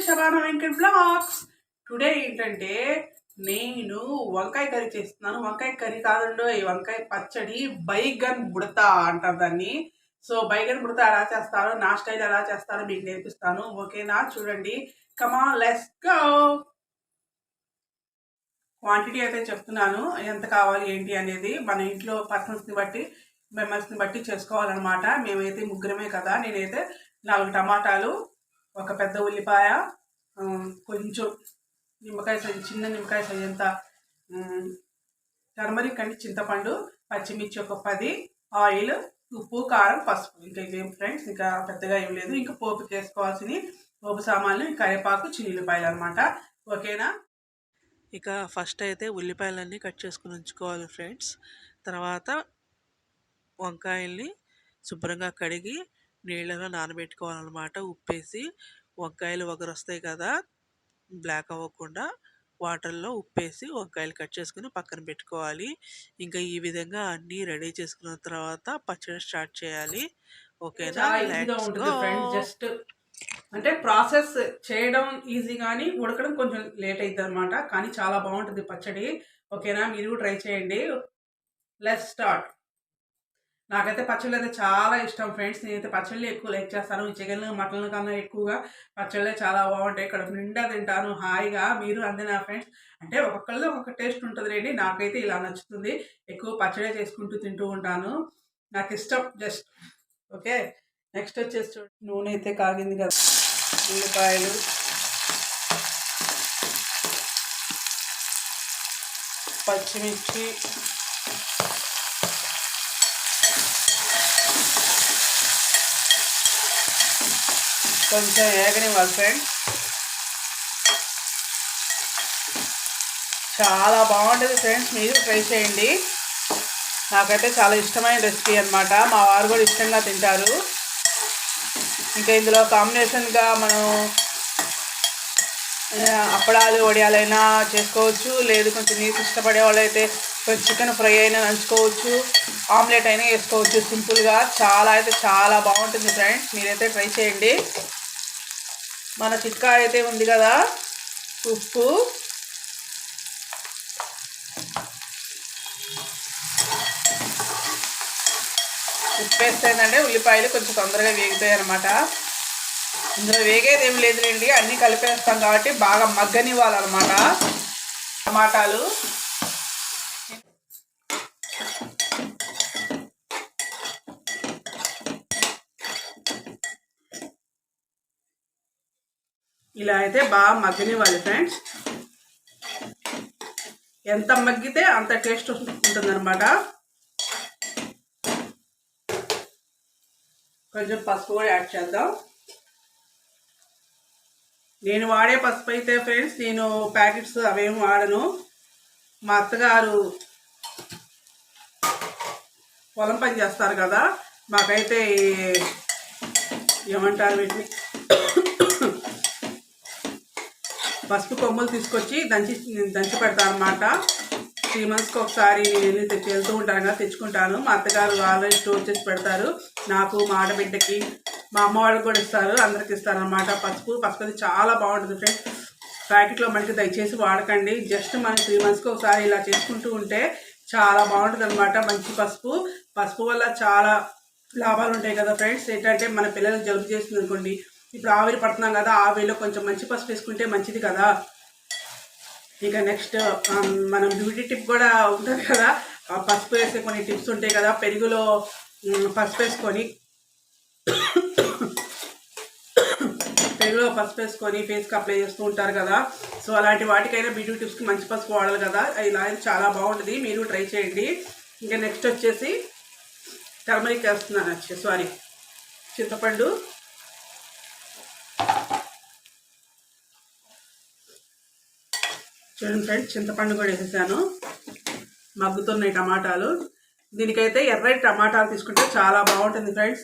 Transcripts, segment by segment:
Shabana Venkat blogs today ఏంటంటే నేను వంకాయ కర్రీ చేస్తున్నాను. వంకాయ కర్రీ కాదండో ఈ వంకాయ పచ్చడి బైగన్ బుడత అంటారు దాన్ని. సో బైగన్ బుడత ఎలా చేస్తారో నా స్టైల్ ఎలా చేస్తారో మీకు నేర్పిస్తాను. ఓకేనా? చూడండి. కమా లెస్ గో క్వాంటిటీ అయితే చెప్తున్నాను. ఎంత కావాలి ఏంటి అనేది మన ఇంట్లో పర్సన్స్ని బట్టి మెంబర్స్ని బట్టి చేసుకోవాలన్నమాట. మేమైతే ముగ్గురమే కదా. నేనైతే నాలుగు టమాటాలు ఒక పెద్ద ఉల్లిపాయ కొంచెం నిమ్మకాయ సైజు చిన్న నిమ్మకాయ సైజు అంత టర్మరిక్ అండి చింతపండు పచ్చిమిర్చి ఒక పది ఆయిల్ ఉప్పు కారం పసుపు. ఇంకా ఇవేం ఫ్రెండ్స్ ఇంకా పెద్దగా ఏం లేదు. ఇంకా పోపుకి వేసుకోవాల్సిన పోపు సామాన్లు కరివేపాకు చిల్లిపాయలు అనమాట ఓకేనా? ఇక ఫస్ట్ అయితే ఉల్లిపాయలన్నీ కట్ చేసుకుని ఉంచుకోవాలి ఫ్రెండ్స్. తర్వాత వంకాయల్ని శుభ్రంగా కడిగి నీళ్ళలో నానబెట్టుకోవాలన్నమాట. ఉప్పేసి వంకాయలు వగరు వస్తాయి కదా బ్లాక్ అవ్వకుండా వాటర్లో ఉప్పేసి వంకాయలు కట్ చేసుకుని పక్కన పెట్టుకోవాలి. ఇంకా ఈ విధంగా అన్నీ రెడీ చేసుకున్న తర్వాత పచ్చడి స్టార్ట్ చేయాలి. ఓకేనా? జస్ట్ అంటే ప్రాసెస్ చేయడం ఈజీ కానీ ఉడకడం కొంచెం లేట్ అవుతుంది అనమాట కానీ చాలా బాగుంటుంది పచ్చడి. ఓకేనా? మీరు కూడా ట్రై చేయండి. Let's start. నాకైతే పచ్చళ్ళు అయితే చాలా ఇష్టం ఫ్రెండ్స్. నేనైతే పచ్చళ్ళు ఎక్కువ లైక్ చేస్తాను. చికెన్ మటన్ కన్నా ఎక్కువగా పచ్చళ్ళే చాలా బాగుంటాయి. ఇక్కడ నిండా తింటాను. హాయిగా మీరు అంతే నా ఫ్రెండ్స్. అంటే ఒక్కొక్కరిలో ఒక్కొక్క టేస్ట్ ఉంటుంది రండి నాకైతే ఇలా నచ్చుతుంది. ఎక్కువ పచ్చడే చేసుకుంటూ తింటూ ఉంటాను. నాకు ఇష్టం జస్ట్. ఓకే? నెక్స్ట్ వచ్చేసి నూనె అయితే కాగింది కదా. ఉల్లిపాయలు. పచ్చిమిర్చి. కొంచెం వేగనివ్వాలి ఫ్రెండ్స్ చాలా బాగుంటుంది ఫ్రెండ్స్ మీరు ట్రై చేయండి. నాకైతే చాలా ఇష్టమైన రెసిపీ అనమాట మా వారు కూడా ఇష్టంగా తింటారు. ఇంకా ఇందులో కాంబినేషన్గా మనం అప్పడాలు వడియాలైనా చేసుకోవచ్చు. లేదు కొంచెం నీకు ఇష్టపడే వాళ్ళైతే కొంచెం చికెన్ ఫ్రై అయినా నంచుకోవచ్చు. ఆమ్లెట్ అయినా వేసుకోవచ్చు. సింపుల్గా చాలా అయితే చాలా బాగుంటుంది ఫ్రెండ్స్ మీరైతే ట్రై చేయండి. మన చిట్కా అయితే ఉంది కదా? ఉప్పు. ఉప్పు వేస్తే ఉల్లిపాయలు కొంచెం తొందరగా వేగుతాయి అనమాట ఇందులో వేగేది ఏం లేదులేండి అన్నీ కలిపేస్తాం కాబట్టి బాగా మగ్గనివ్వాలన్నమాట. టమాటాలు. ఇలా అయితే బాగా మగ్గనివ్వాలి ఫ్రెండ్స్. ఎంత మగ్గితే అంత టేస్ట్ ఉంటుందన్నమాట. కొంచెం పసుపు కూడా యాడ్ చేద్దాం. నేను వాడే పసుపు అయితే ఫ్రెండ్స్ నేను ప్యాకెట్స్ అవేమి వాడను. మా అత్తగారు పొలం పని చేస్తారు కదా మాకైతే ఏమంటారు వీటిని? పసుపు కొమ్ములు తీసుకొచ్చి దంచి దంచి పెడతాను అనమాట త్రీ మంత్స్కి ఒకసారి నేను తెచ్చి వెళ్తూ ఉంటాను కదా తెచ్చుకుంటాను. మా అత్తగారు ఆల్రెడీ స్టోర్ చేసి పెడతారు. నాకు మా ఆడబిడ్డకి మా అమ్మ వాళ్ళకి కూడా ఇస్తారు అందరికి ఇస్తారు అనమాట పసుపు పసుపు అది చాలా బాగుంటుంది ఫ్రెండ్స్. ప్యాకెట్లో మనకి దయచేసి వాడకండి. జస్ట్ మనం త్రీ మంత్స్కి ఒకసారి ఇలా చేసుకుంటూ ఉంటే చాలా బాగుంటుంది అనమాట మంచి పసుపు. పసుపు వల్ల చాలా లాభాలు ఉంటాయి కదా ఫ్రెండ్స్. ఏంటంటే మన పిల్లలు జలుబు చేస్తుంది అనుకోండి ఇప్పుడు ఆవిరి పడుతున్నాం కదా ఆవిరిలో కొంచెం మంచి పసుపు వేసుకుంటే మంచిది కదా. ఇక నెక్స్ట్ um, మనం బ్యూటీ టిప్ కూడా ఉంటుంది కదా. ఆ పసుపు వేసే కొన్ని టిప్స్ ఉంటాయి కదా పెరుగులో పసుపు వేసుకొని పెరుగులో పసుపు వేసుకొని ఫేస్కి అప్లై చేస్తూ ఉంటారు కదా. సో అలాంటి వాటికైనా బ్యూటీ టిప్స్కి మంచి పసుపు వాడాలి కదా. ఇలా చాలా బాగుంటుంది మీరు ట్రై చేయండి. ఇంకా నెక్స్ట్ వచ్చేసి టర్మరిక్ వేస్తున్నాను వచ్చి సారీ చింతపండు చూడండి ఫ్రెండ్స్ చింతపండు కూడా వేసేసాను. మగ్గుతున్నాయి టమాటాలు. దీనికైతే ఎర్రటి టమాటాలు తీసుకుంటే చాలా బాగుంటుంది ఫ్రెండ్స్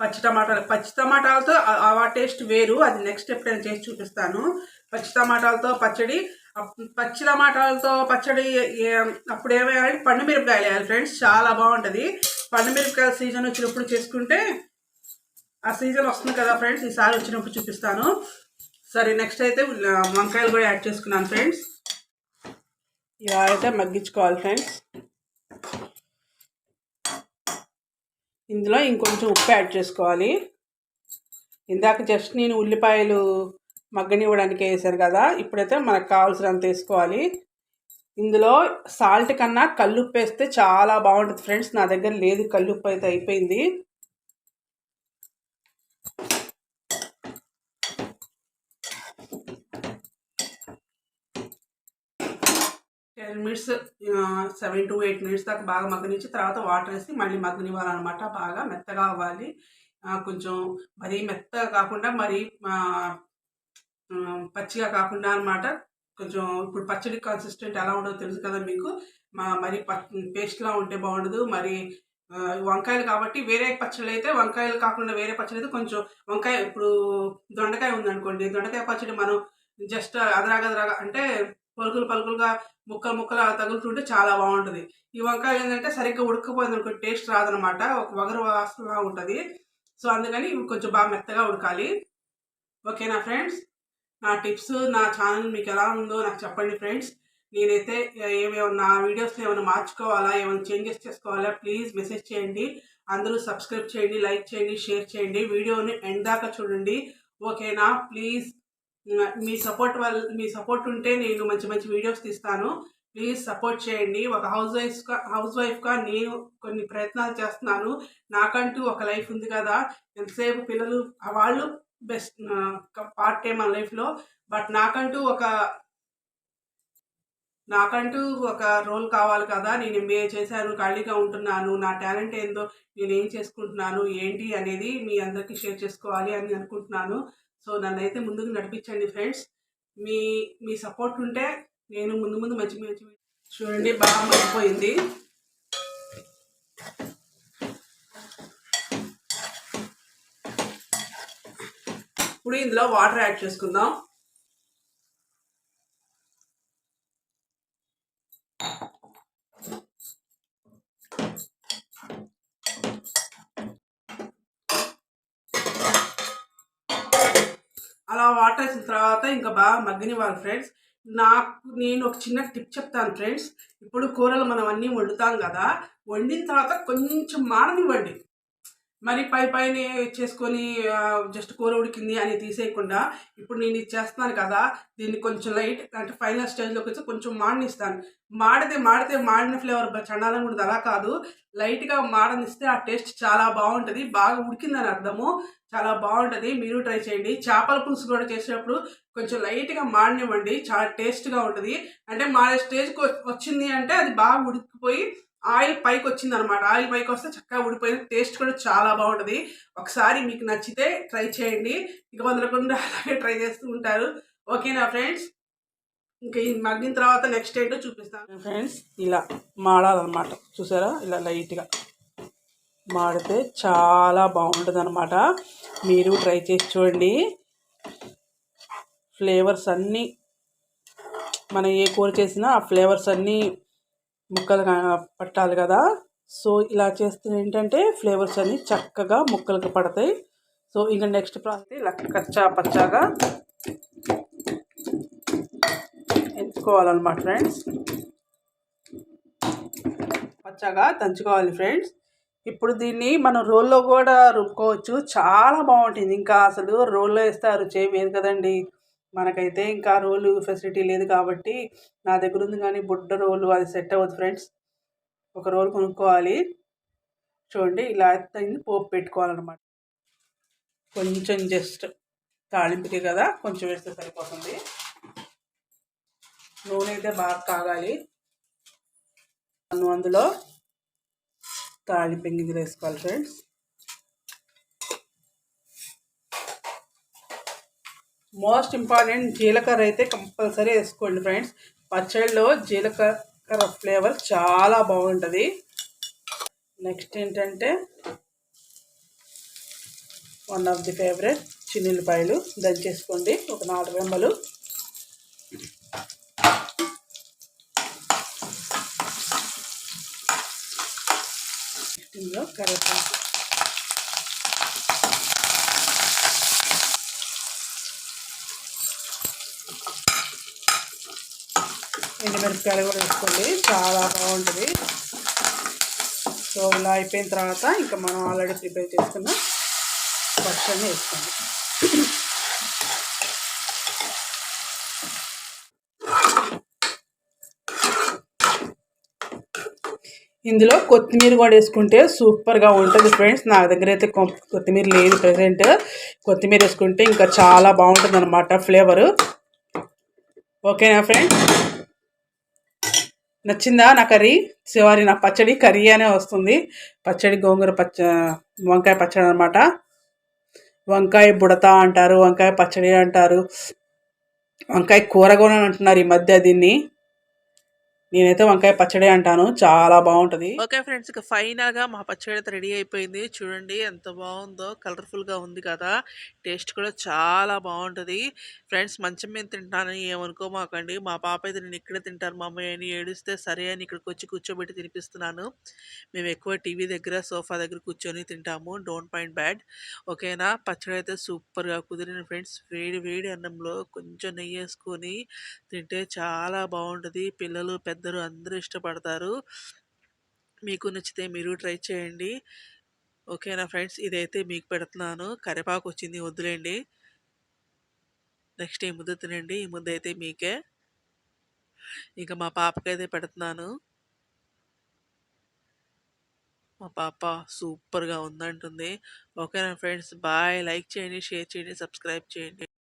పచ్చి టమాటాలు. పచ్చి టమాటాలతో ఆ- టేస్ట్ వేరు. అది నెక్స్ట్ ఎప్పుడైనా చేసి చూపిస్తాను. పచ్చి టమాటాలతో పచ్చడి అప్- పచ్చి టమాటాలతో పచ్చడి అప్పుడు ఏమేయాలంటే పండు మిరపకాయలు వేయాలి ఫ్రెండ్స్ చాలా బాగుంటుంది. పండు మిరపకాయల సీజన్ వచ్చినప్పుడు చేసుకుంటే ఆ సీజన్ వస్తుంది కదా ఫ్రెండ్స్ ఈసారి వచ్చినప్పుడు చూపిస్తాను. సరే నెక్స్ట్ అయితే వంకాయలు కూడా యాడ్ చేసుకున్నాను ఫ్రెండ్స్ ఇలా అయితే మగ్గించుకోవాలి ఫ్రెండ్స్ ఇందులో ఇంకొంచెం ఉప్పు యాడ్ చేసుకోవాలి. ఇందాక జస్ట్ నేను ఉల్లిపాయలు మగ్గనివ్వడానికి వేసాను కదా ఇప్పుడైతే మనకు కావాల్సినంత వేసుకోవాలి. ఇందులో సాల్ట్ కన్నా కల్లుప్పు వేస్తే చాలా బాగుంటుంది ఫ్రెండ్స్ నా దగ్గర లేదు కల్లుప్పు అయితే అయిపోయింది. Ten minutes seven to eight minutes దాకా బాగా మగ్గనిచ్చి తర్వాత వాటర్ వేసి మళ్ళీ మగ్గనివ్వాలన్నమాట. బాగా మెత్తగా అవ్వాలి. కొంచెం మరీ మెత్తగా కాకుండా మరీ పచ్చిగా కాకుండా అన్నమాట. కొంచెం ఇప్పుడు పచ్చడి కన్సిస్టెంట్ ఎలా ఉండదో తెలుసు కదా మీకు. మా మరి పేస్ట్లా ఉంటే బాగుండదు. మరి వంకాయలు కాబట్టి వేరే పచ్చడి అయితే వంకాయలు కాకుండా వేరే పచ్చడి అయితే కొంచెం వంకాయ ఇప్పుడు దొండకాయ ఉందనుకోండి. దొండకాయ పచ్చడి మనం జస్ట్ అదరాగదరాగా అంటే పలుకులు పలుకులుగా ముక్కలు ముక్కలు తగులుతుంటే చాలా బాగుంటుంది. ఈ వంకాయ ఏంటంటే సరిగ్గా ఉడకపోయింది అనుకో టేస్ట్ రాదనమాట ఒక వగరు వాసనగా ఉంటుంది. సో అందుకని ఇవి కొంచెం బాగా మెత్తగా ఉడకాలి. ఓకేనా ఫ్రెండ్స్? నా టిప్స్ నా ఛానల్ మీకు ఎలా ఉందో నాకు చెప్పండి ఫ్రెండ్స్. నేనైతే ఏమేమన్నా నా వీడియోస్లో ఏమైనా మార్చుకోవాలా ఏమైనా చేంజెస్ చేసుకోవాలా ప్లీజ్ మెసేజ్ చేయండి. అందరూ సబ్స్క్రైబ్ చేయండి లైక్ చేయండి షేర్ చేయండి. వీడియోని ఎండ్ దాకా చూడండి. ఓకేనా? ప్లీజ్ మీ సపోర్ట్ వల్ల మీ సపోర్ట్ ఉంటే నేను మంచి మంచి వీడియోస్ తీస్తాను. ప్లీజ్ సపోర్ట్ చేయండి. ఒక హౌస్ వైఫ్గా హౌస్ వైఫ్గా నేను కొన్ని ప్రయత్నాలు చేస్తున్నాను. నాకంటూ ఒక లైఫ్ ఉంది కదా. ఎంతసేపు పిల్లలు వాళ్ళు బెస్ట్ పార్ట్ టైం మన లైఫ్లో బట్ నాకంటూ ఒక నాకంటూ ఒక రోల్ కావాలి కదా. నేను ఎంబీఏ చేశాను. ఖాళీగా ఉంటున్నాను. నా టాలెంట్ ఏందో నేను ఏం చేసుకుంటున్నాను? ఏంటి అనేది మీ అందరికీ షేర్ చేసుకోవాలి అని అనుకుంటున్నాను. సో నన్నైతే అయితే ముందుకు నడిపించండి ఫ్రెండ్స్. మీ మీ సపోర్ట్ ఉంటే నేను ముందు ముందు మంచి మంచి చూడండి బాగా మగ్గిపోయింది ఇప్పుడు ఇందులో వాటర్ యాడ్ చేసుకుందాం. అలా వాటర్ వేసిన తర్వాత ఇంకా బాగా మగ్గనివ్వాలి ఫ్రెండ్స్ నాకు నేను ఒక చిన్న టిప్ చెప్తాను ఫ్రెండ్స్ ఇప్పుడు కూరలు మనం అన్నీ వండుతాం కదా వండిన తర్వాత కొంచెం మాడనివ్వండి మరి పై పైన చేసుకొని జస్ట్ కూర ఉడికింది అని తీసేయకుండా ఇప్పుడు నేను ఇది చేస్తున్నాను కదా దీన్ని కొంచెం లైట్ అంటే ఫైనల్ స్టేజ్లోకి వచ్చి కొంచెం మాడనిస్తాను. మాడితే మాడితే మాడిన ఫ్లేవర్ చండాలని కూడా అలా కాదు. లైట్గా మాడనిస్తే ఆ టేస్ట్ చాలా బాగుంటుంది. బాగా ఉడికిందని అర్థము. చాలా బాగుంటుంది. మీరు ట్రై చేయండి. చేపల పులుసు కూడా చేసేటప్పుడు కొంచెం లైట్గా మాడనివ్వండి. చాలా టేస్ట్గా ఉంటుంది. అంటే మాడే స్టేజ్కి వచ్చింది అంటే అది బాగా ఉడికిపోయి ఆయిల్ పైకి వచ్చింది అనమాట ఆయిల్ పైకి వస్తే చక్కగా ఉడిపోయింది టేస్ట్ కూడా చాలా బాగుంటుంది. ఒకసారి మీకు నచ్చితే ట్రై చేయండి. ఇక వదలకుండా అలాగే ట్రై చేస్తూ ఉంటారు. ఓకేనా ఫ్రెండ్స్? ఇంకా ఇది మగ్గిన తర్వాత నెక్స్ట్ ఏంటో చూపిస్తాను. ఫ్రెండ్స్ ఇలా మాడాలన్నమాట. చూసారా? ఇలా లైట్గా మాడితే చాలా బాగుంటుంది అనమాట మీరు ట్రై చేసి చూడండి. ఫ్లేవర్స్ అన్నీ మనం ఏ కూర చేసినా ఆ ఫ్లేవర్స్ అన్నీ ముక్కలు పట్టాలి కదా. సో ఇలా చేస్తే ఏంటంటే ఫ్లేవర్స్ అన్నీ చక్కగా ముక్కలకు పడతాయి. సో ఇంకా నెక్స్ట్ ప్రాసెస్ ఇలా కచ్చా పచ్చాగా ఎంచుకోవాలన్నమాట ఫ్రెండ్స్. పచ్చగా దంచుకోవాలి ఫ్రెండ్స్. ఇప్పుడు దీన్ని మనం రోల్లో కూడా రుబ్బుకోవచ్చు. చాలా బాగుంటుంది. ఇంకా అసలు రోల్లో వేస్తే ఆ రుచి ఏం కదండి. మనకైతే ఇంకా రోలు ఫెసిలిటీ లేదు కాబట్టి నా దగ్గర ఉంది కానీ బుడ్డ రోలు అది సెట్ అవ్వదు ఫ్రెండ్స్. ఒక రోల్ కొనుక్కోవాలి. చూడండి ఇలా దీన్ని పోపు పెట్టుకోవాలన్నమాట. కొంచెం జస్ట్ తాళింపుకి కదా కొంచెం వేస్తే సరిపోతుంది. నూనె అయితే బాగా కాగాలి. అందులో తాళింపు గింజలు వేసుకోవాలి ఫ్రెండ్స్. మోస్ట్ ఇంపార్టెంట్ జీలకర్ర అయితే కంపల్సరీ వేసుకోండి ఫ్రెండ్స్. పచ్చడిలో జీలకర్ర ఫ్లేవర్ చాలా బాగుంటుంది. నెక్స్ట్ ఏంటంటే వన్ ఆఫ్ ది ఫేవరెట్ చిన్నులపాయలు. దంచేసుకోండి. ఒక నాలుగు వెంబలు ఇందులో కరివేపాకు. ఎండుమిరపకాయలు కూడా వేసుకోండి. చాలా బాగుంటుంది. సో ఇలా అయిపోయిన తర్వాత ఇంకా మనం ఆల్రెడీ ప్రిపేర్ చేసుకున్న పచ్చడిని వేసుకోండి. ఇందులో కొత్తిమీర కూడా వేసుకుంటే సూపర్గా ఉంటుంది ఫ్రెండ్స్. నా దగ్గర అయితే కొ- కొత్తిమీర లేదు ప్రజెంట్ కొత్తిమీర వేసుకుంటే ఇంకా చాలా బాగుంటుంది అనమాట ఫ్లేవరు. ఓకేనా ఫ్రెండ్స్? నచ్చిందా నా కర్రీ? సారీ నా పచ్చడి కర్రీ అనే వస్తుంది. పచ్చడి గోంగూర పచ్చ వంకాయ పచ్చడి అనమాట వంకాయ బుడత అంటారు వంకాయ పచ్చడి అంటారు. వంకాయ కూర కూడా అంటున్నారు ఈ మధ్య దీన్ని. నేనైతే వంకాయ పచ్చడి అంటాను చాలా బాగుంటుంది. ఓకే ఫ్రెండ్స్ ఇక ఫైనల్గా మా పచ్చడి అయితే రెడీ అయిపోయింది. చూడండి ఎంత బాగుందో కలర్ఫుల్గా ఉంది కదా. టేస్ట్ కూడా చాలా బాగుంటుంది. ఫ్రెండ్స్ మంచం మీద తింటానని ఏమనుకోమాకండి మా పాప అయితే నేను ఇక్కడే తింటాను మా అమ్మాయి అని ఏడిస్తే సరే అని ఇక్కడికి వచ్చి కూర్చోబెట్టి తినిపిస్తున్నాను. మేము ఎక్కువ టీవీ దగ్గర సోఫా దగ్గర కూర్చొని తింటాము. Don't mind bad. ఓకేనా? పచ్చడి అయితే సూపర్గా కుదిరిన ఫ్రెండ్స్. వేడి వేడి అన్నంలో కొంచెం నెయ్యి వేసుకొని తింటే చాలా బాగుంటుంది. పిల్లలు పెద్దలు అందరూ ఇష్టపడతారు. మీకు నచ్చితే మీరు ట్రై చేయండి. ఓకేనా ఫ్రెండ్స్? ఇదైతే మీకు పెడుతున్నాను. కరివేపాకు వచ్చింది వద్దులేండి. నెక్స్ట్ ఈ ముద్ద తినండి ఈ ముద్ద అయితే మీకే. ఇంకా మా పాపకైతే పెడుతున్నాను. మా పాప సూపర్గా ఉందంటుంది. ఓకేనా ఫ్రెండ్స్ బాయ్. లైక్ చేయండి షేర్ చేయండి సబ్స్క్రైబ్ చేయండి.